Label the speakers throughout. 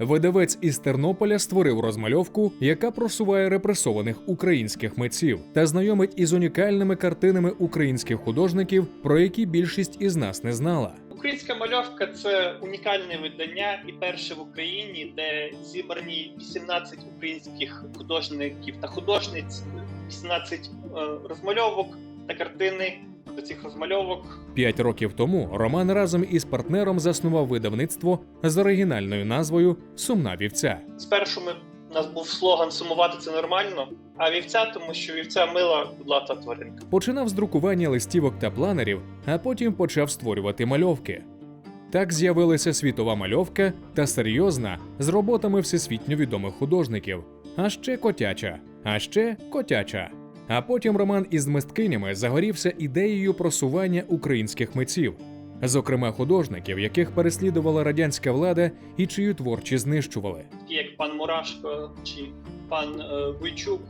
Speaker 1: Видавець із Тернополя створив розмальовку, яка просуває репресованих українських митців та знайомить із унікальними картинами українських художників, про які більшість із нас не знала.
Speaker 2: Українська мальовка це унікальне видання і перше в Україні, де зібрані 18 українських художників та художниць, 18 е, розмальовок та картини до цих розмальовок.
Speaker 1: П'ять років тому Роман разом із партнером заснував видавництво з оригінальною назвою Сумна вівця.
Speaker 2: Спершу ми у нас був слоган Сумувати це нормально, а вівця, тому що вівця мила кудлата тваринка.
Speaker 1: Починав з друкування листівок та планерів, а потім почав створювати мальовки. Так з'явилася світова мальовка та серйозна з роботами всесвітньо відомих художників, а ще котяча, а ще котяча. А потім Роман із мисткинями загорівся ідеєю просування українських митців, зокрема художників, яких переслідувала радянська влада і чию творчі знищували.
Speaker 2: Такі як пан Мурашко чи пан е, Войчук,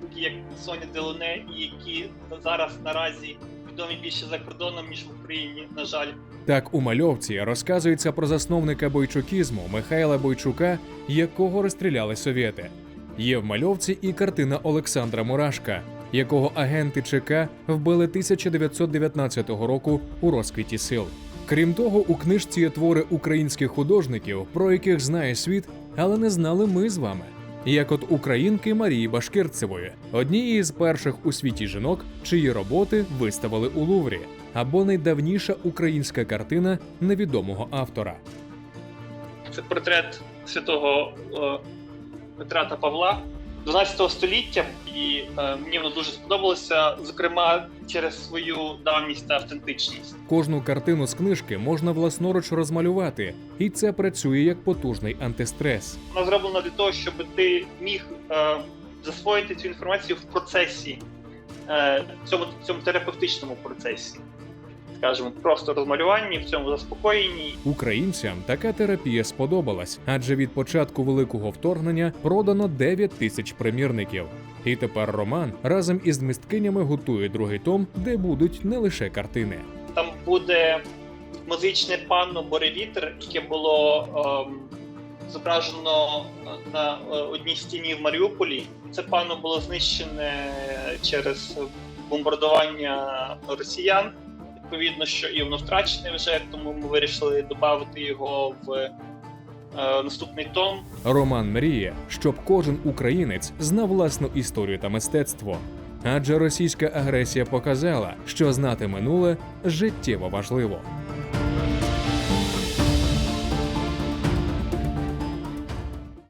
Speaker 2: такі як Соня Делоне, і які зараз наразі відомі більше за кордоном ніж в Україні. На жаль,
Speaker 1: Так у мальовці розказується про засновника бойчукізму Михайла Бойчука, якого розстріляли совєти. Є в мальовці і картина Олександра Мурашка, якого агенти ЧК вбили 1919 року у розквіті сил. Крім того, у книжці є твори українських художників, про яких знає світ, але не знали ми з вами. Як от українки Марії Башкирцевої, однієї з перших у світі жінок, чиї роботи виставили у Луврі, або найдавніша українська картина невідомого автора.
Speaker 2: це портрет святого е, Петра та Павла 12 століття, і е, мені воно дуже сподобалося, зокрема через свою давність та автентичність.
Speaker 1: Кожну картину з книжки можна власноруч розмалювати, і це працює як потужний антистрес.
Speaker 2: Вона зроблена для того, щоб ти міг е, засвоїти цю інформацію в процесі, е, цьому, цьому терапевтичному процесі. Скажімо, просто розмалюванні, в цьому заспокоєнні.
Speaker 1: Українцям така терапія сподобалась, адже від початку великого вторгнення продано 9 тисяч примірників. І тепер Роман разом із мисткинями готує другий том, де будуть не лише картини.
Speaker 2: Там буде музичне панно Боревітер, яке було ем, зображено на е, одній стіні в Маріуполі. Це панно було знищене через бомбардування росіян. Відповідно, що і воно втрачений вже, тому ми вирішили додати його в е, наступний том.
Speaker 1: Роман мріє, щоб кожен українець знав власну історію та мистецтво. Адже російська агресія показала, що знати минуле життєво важливо.